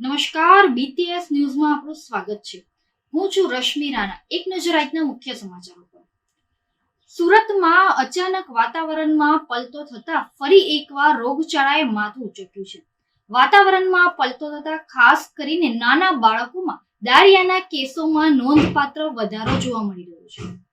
નમસ્કાર બીટીએસ ન્યૂઝમાં આપનું સ્વાગત છે. હું છું રશ્મિ રાણા. એક નજર આજના મુખ્ય સમાચારો પર. સુરતમાં અચાનક વાતાવરણમાં પલટો થતા ફરી એકવાર રોગચાળાએ માથું ઉચક્યું છે. વાતાવરણમાં પલટો થતા ખાસ કરીને નાના બાળકોમાં ડાયરિયાના કેસોમાં નોંધપાત્ર વધારો જોવા મળી રહ્યો છે.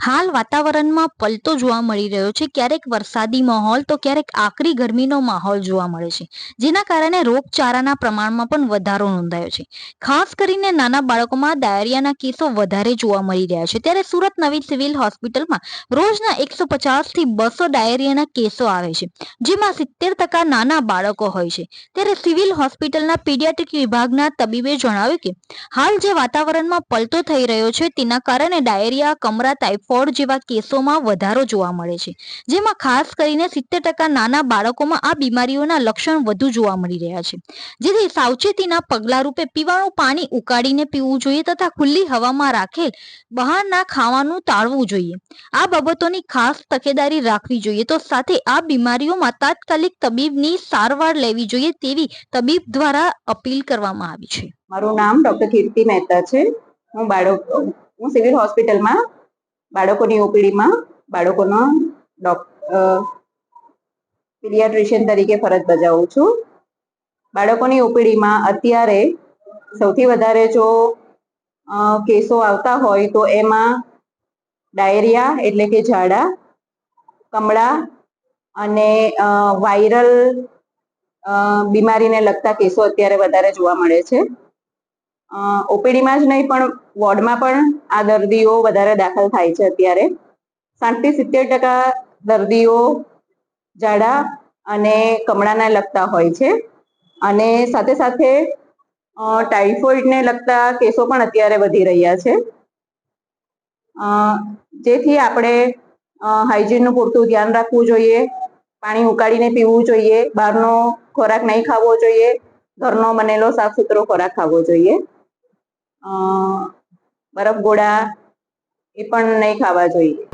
હાલ વાતાવરણમાં પલટો જોવા મળી રહ્યો છે. ક્યારેક વરસાદી માહોલ, તો ક્યારેક આકરી ગરમીનો માહોલ જોવા મળે છે. જેના કારણે રોગચાળાના પ્રમાણમાં પણ વધારો નોંધાયો છે. ખાસ કરીને નાના બાળકોમાં ડાયરિયાના કેસો વધારે જોવા મળી રહ્યા છે. ત્યારે સુરત નવી સિવિલ હોસ્પિટલમાં રોજના એકસો થી બસો ડાયરિયાના કેસો આવે છે, જેમાં સિત્તેર ટકા નાના બાળકો હોય છે. ત્યારે સિવિલ હોસ્પિટલના પીડિયાટ્રિક વિભાગના તબીબે જણાવ્યું કે, હાલ જે વાતાવરણમાં પલટો થઈ રહ્યો છે, તેના કારણે ડાયરિયા, કમરા ટાઇફોઇડ જેવા કેસોમાં વધારો જોવા મળે છે. જેમાં ખાસ કરીને સિત્તેર ટકા નાના બાળકોમાં આ બીમારીઓના લક્ષણ વધુ જોવા મળી રહ્યા છે. જેથી સાવચેતીના પગલા રૂપે પીવાનું પાણી ઉકાળીને પીવું જોઈએ તથા ખુલ્લી હવામાં રાખેલ બહારના ખાવાનું ટાળવું જોઈએ. આ બાબતોની ખાસ તકેદારી રાખવી જોઈએ તો સાથે આ બીમારીઓમાં તાત્કાલિક તબીબની સારવાર લેવી જોઈએ તેવી તબીબ દ્વારા અપીલ કરવામાં આવી છે. મારું નામ ડોક્ટર કીર્તિ મહેતા છે. હું બાળક, હું સિવિલ હોસ્પિટલમાં બાળકોની ઓપીડીમાં, બાળકોનો પીડિયાટ્રિશિયન તરીકે ફરજ બજાવું છું. બાળકોની ઓપીડીમાં અત્યારે સૌથી વધારે જો કેસો આવતા હોય તો એમાં ડાયરિયા એટલે કે ઝાડા, કમળા અને વાયરલ બીમારીને લગતા કેસો અત્યારે વધારે જોવા મળે છે. ઓપીડીમાં જ નહીં, પણ વોર્ડમાં પણ આ દર્દીઓ વધારે દાખલ થાય છે અત્યારે. સાઠથી સિત્તેર ટકા દર્દીઓ ઝાડા અને કમળાને લગતા હોય છે. અને સાથે સાથે ટાઇફોઇડને લગતા કેસો પણ અત્યારે વધી રહ્યા છે. જેથી આપણે હાઇજીનનું પૂરતું ધ્યાન રાખવું જોઈએ. પાણી ઉકાળીને પીવું જોઈએ. બહારનો ખોરાક નહીં ખાવો જોઈએ. ઘરનો બનેલો સાફ સુથરો ખોરાક ખાવો જોઈએ. બરફ ગોળા એ પણ નહીં ખાવા જોઈએ.